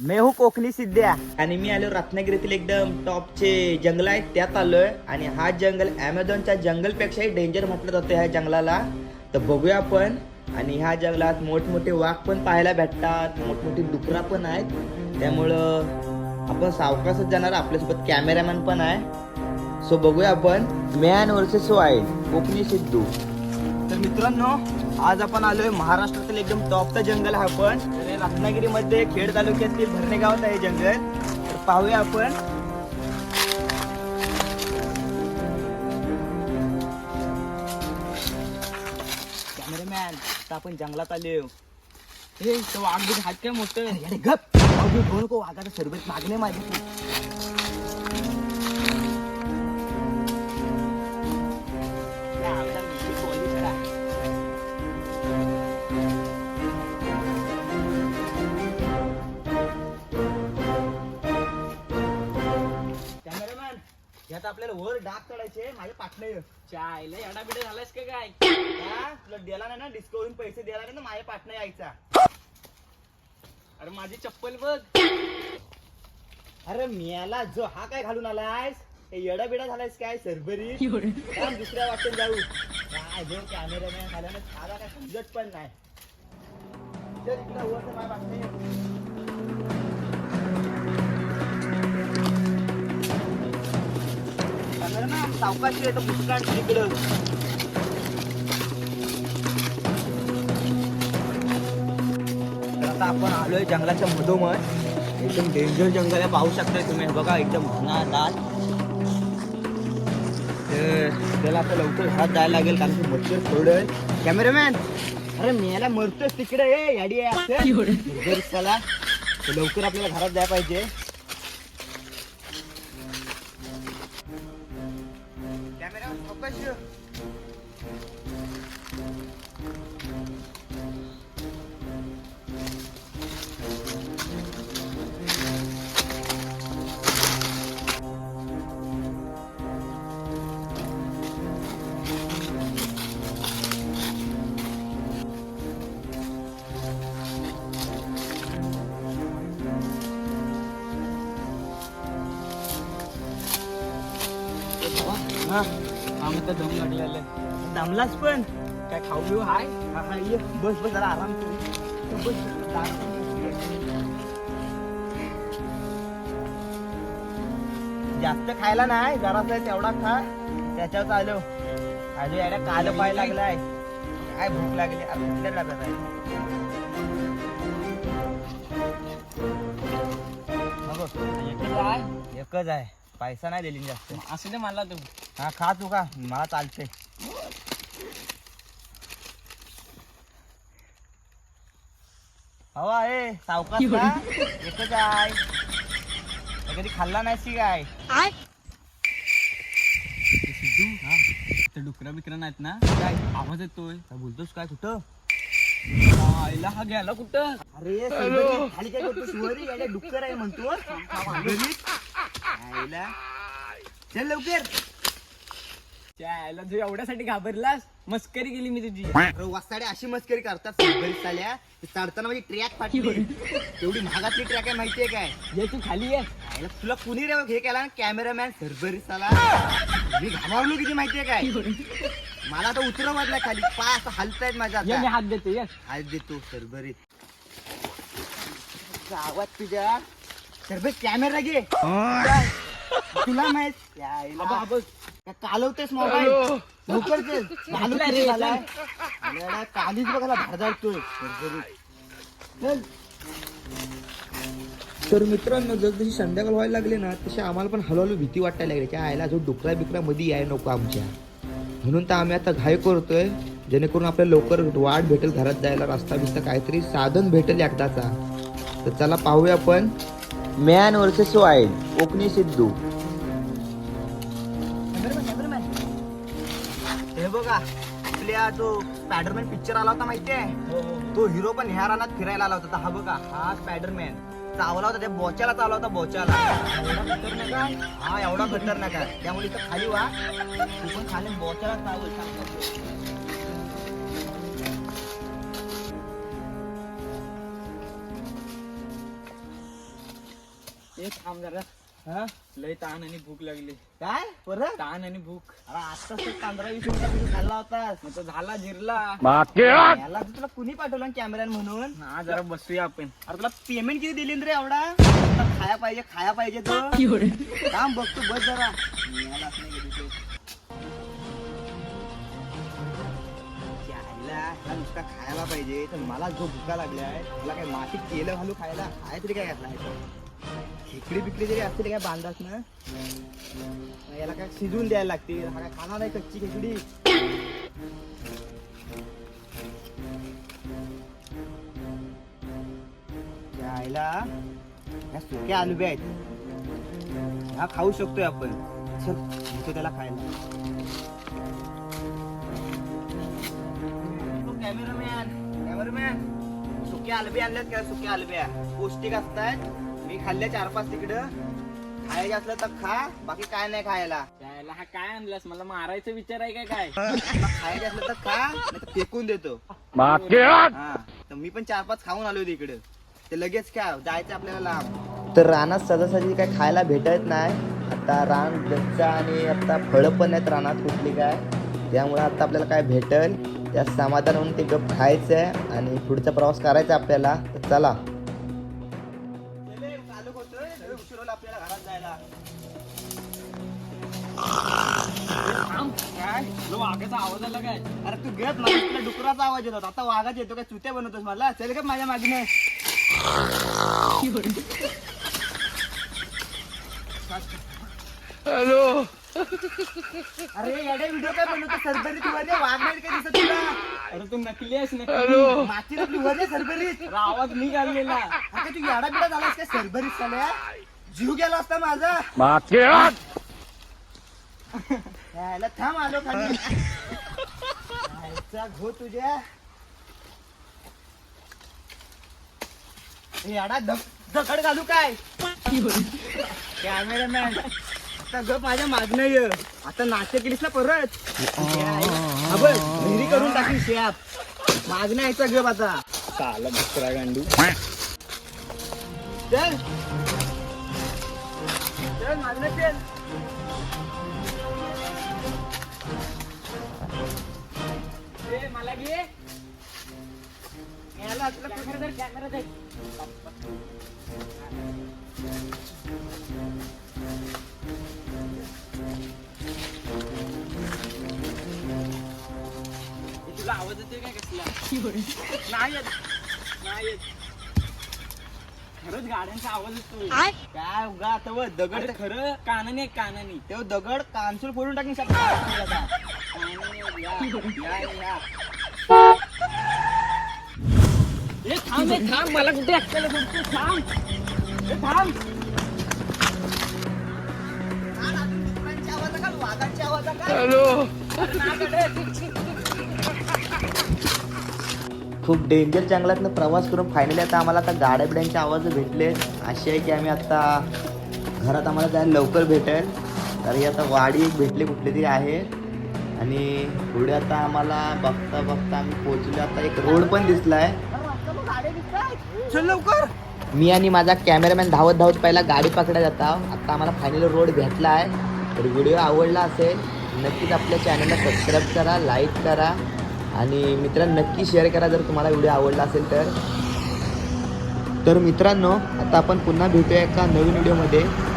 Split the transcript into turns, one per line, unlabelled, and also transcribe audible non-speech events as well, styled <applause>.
Mayhew Konkani सिद्ध्या. आणि मी आलो रत्नागिरीतील एकदम टॉपचे जंगल आहेत त्यात आलोय. आणि हा जंगल अमेझॉनच्या जंगलपेक्षाही डेंजर म्हटलं जातं ह्या जंगलाला. तर बघूया आपण. आणि ह्या जंगलात मोठमोठे वाघ पण पाहायला भेटतात मोठमोठी डुकरा पण आहेत. त्यामुळं आपण सावकाशच जाणार आपल्यासोबत कॅमेरामॅन पण आहे. सो बघूया आपण. Man versus wild Kokani Siddhu. तर मित्रांनो आज आपण आलोय महाराष्ट्रातील एकदम टॉपचं जंगल आहे आपण. रत्नागिरीमध्ये खेड तालुक्यातील भरणे गावात आहे जंगल. तर पाहूया आपण. कॅमेरामॅन आता आपण जंगलात आले
हे तो वाघ हात काय मोठं?
अरे गप. नको वाघाचा सरबत मागणे माझी आपल्याला वर डाग चढायचे माझे पाटणं
चायला एवढा बिडा झालास का काय?
हा, तुला दिला नाही ना डिस्कवरून पैसे द्यायला नाही ना माझ्या पाटणं यायचा.
अरे माझी चप्पल बघ.
अरे मियाला जो हा काय घालून आलायस? हे येडा बिडा झालायस काय सरबरी थांब, दुसऱ्या वाटेत जाऊ. काय जो कॅमेरामॅन झाल्यानं साधा काय समजत पण नाही. चल इकडं वर तर माझ्या पाटणं. ये. सावकाशी येतो पुष्काळ तिकडं. आता आपण आलोय जंगलाच्या मधोमध. एकदम डेंजर जंगल आहे पाहू शकताय तुम्ही. बघा एकदम घनादाट तर त्याला आता लवकर घरात जायला लागेल कारण की मच्छर सोडल कॅमेरामॅन अरे मेला मरतोय तिकडे. ए याडी आहे असं. चला लवकर आपल्याला घरात जायला पाहिजे. कॅमेरामॅन फोकस हा
आम्ही तर दम लागलेले
दमलाच पण?
काय खाऊ पिऊ हाय?
हा, ये. बस बस जरा आराम कर. बस जास्त खायला नाही जरासा तेवढा खा. त्याच्यावर आलो अजून याला काल पाय लागलाय. काय भूक लागली? अरे कुठल्या लागत आहे?
एकच आहे.
पैसा नाही दिली जास्त.
असं दे मला तू
हा खा तू का मला चालते हवा आहे सावकाश का एकच आहे हे कधी खाल्ला नाही काय?
ते. सिद्धू हा डुकरा बिकरा नाहीत ना?
काय?
आवाज येतोय.
काय बोलतोस काय? कुठं?
आईला हा गेला कुठं?
अरे सैबरी, खाली काय करतो शिवरी याला डुक्कर आहे म्हणतो. आईला. चल लवकर.
चायला तू एवढ्यासाठी घाबरलास? मस्करी केली मी तुझी.
अरे वासाडे अशी मस्करी करतात साल्या. ते चढताना माझी ट्रॅक फाटली. तेवढी महागातली ट्रॅक आहे माहितीये काय?
ये तू खाली ये.
आईला तुला कुणी रे हे केला? कॅमेरामॅन सरबरी साला. मी घाबरलो किती माहितीये काय? मला आता उतरव वाटलं खाली. पाय असं हलतायत माझ्या
ये मी. हात देते ये.
आज देतो सरबरीत आवाज तुझ्या. सरबरीत कॅमेरा घे. काय? तुला माहीत? आईला कालवतेस मोबाईल. किती झालाय कालीच बघायला चल. तर मित्रांनो जसजशी संध्याकाळ व्हायला लागली ना तशी आम्हाला पण हळूहळू भीती वाटायला लागली. त्या आयला जो डुकरा बिकरा मध्ये याय नको आमच्या. म्हणून तर आम्ही आता घाई करतोय. जेणेकरून आपल्याला लवकर वाट भेटेल घरात जायला रस्ता बिस्ता काहीतरी साधन भेटेल एकदाचा. तर चला पाहूया आपण. Man versus wild Kokani Siddhu. हे बघा आपल्या जो स्पायडरमॅन पिक्चर आला होता माहितीये? तो हिरो पण ह्या रानात फिरायला आला होता. तर हा बघा हा स्पायडरमॅन चावला होता त्या बोच्याला चावला होता बोच्याला एवढा खतरनाक आहे. हा एवढा खतरनाक आहे. त्यामुळे इथं खाली वा. तू पण खाली बोच्याला चावल. सांगतो.
हे थांब जरा.
हा?
लय ताण आणि भूक लागली.
काय? परत?
ताण आणि भूक.
अरे आत्ताच तर पंधरा वीस मिनिटं खाल्ला होतास.
मग तो झाला जिरला.
याला तुला कुणी पाठवलं कॅमेऱ्यान म्हणून?
हा जरा बसूया आपण.
अरे तुला पेमेंट किती दिली रे एवढा? आता खाया पाहिजे खाया पाहिजे तो. <laughs> काम बघतो बस जरा. मिळालाच नाही कधी तो. यायला, याला नुसता खायला पाहिजे तर मला जो भुका लागल्या आहे तुला काय मातीत केलं घालू खायला? काय तरी काय घातला इकडे बिकडे जरी असते काय बांधात ना? याला काय शिजवून द्यायला लागते हा काय खाणार नाही कच्ची खेकडी यायला ह्या सुक्या आलुबे आहेत. हा खाऊ शकतोय आपण. चल त्याला खायला. कॅमेरामॅन कॅमेरामॅन सुके आलबे आणल्यात काय सुके आलब्या पौष्टिक असतात मी खाल्ल्या चार पाच तिकडं. खायचे असलं तर खा बाकी काय नाही खायला.
हा काय आणलास? मला मारायचा विचार आहे काय काय?
खायचे असलं तर खा नाही तर फेकून देतो. हा तर मी पण चार पाच खाऊन आलो इकडे. ते लगेच काय जायचं आपल्याला लांब. तर रानात सहजासहजी काय खायला भेटत नाही. आता रान गच्च आणि आता फळं पण आहेत रानात कुठली काय. त्यामुळे आता आपल्याला काय भेटल? त्या समाधान म्हणून ते गप खायचं आहे आणि पुढचा प्रवास करायचा आपल्याला. तर चला. जायला.
काय? वाघाचा आवाज आला काय?
अरे तू गप मला तुला डुकराचा आवाज येतो. आता वाघाच येतो काय चुत्या बनवतोस मला चल गप माझ्या मागणे अरे येडे व्हिडिओ काय बनवतो सरबरीत वर वाघ नाही काय दिसत तुला?
अरे तू नकली आहेस नकली.
माती आपली वर सरबरीत.
अरे आवाज मी काढलेला
अरे तू येडा बिडा झालास काय? सरबरीत चालया जीव गेला असता माझा. <laughs> यायला थांब आलो खाली. यायचा घो तुझ्या. हे येडा दग- दगड घालू काय? कॅमेरामॅन आता गप माझ्या मागणं ये. आता नाट्य केलीस ना परत? हा. बघ करून टाकली शेप. मागणं यायचा गप आता.
चाला दुसरा गांडू.
चल.
मला घे
याला तुला
कॅमेरा. ए, तुला आवाज येतोय काय कसला? नाही येत. नाही येत. खरंच गाड्यांचा आवाज येतोय.
काय उगा आता व दगड
खरं कानाने कानाने.
तेव्हा दगड कानसूल फोडून टाकून शकतो
थांब ए, थांब मला कुठे सोडतो थांब. ए, थांब.
खूप डेंजर जंगलातनं प्रवास करून फायनली आता आम्हाला आता गाड्या बिड्यांचे आवाज भेटले. असे आहे की आम्ही आता घरात आम्हाला जायला लवकर भेटेल. तर ही आता वाडी एक भेटली कुठली तरी आहे. आणि पुढे आता आम्हाला बघता बघता आम्ही पोहोचलो. आता एक रोड पण दिसलाय. चल लवकर. मी आणि माझा कॅमेरामॅन धावत धावत पहिला गाडी पकडा जाता आता आम्हाला फायनल रोड भेटला आहे तर व्हिडिओ आवडला असेल नक्कीच आपल्या चॅनलला सबस्क्राईब करा लाईक करा. आणि मित्रांनो नक्की शेअर करा जर तुम्हाला व्हिडिओ आवडला असेल तर. तर मित्रांनो आता आपण पुन्हा भेटूया एका नवीन व्हिडिओमध्ये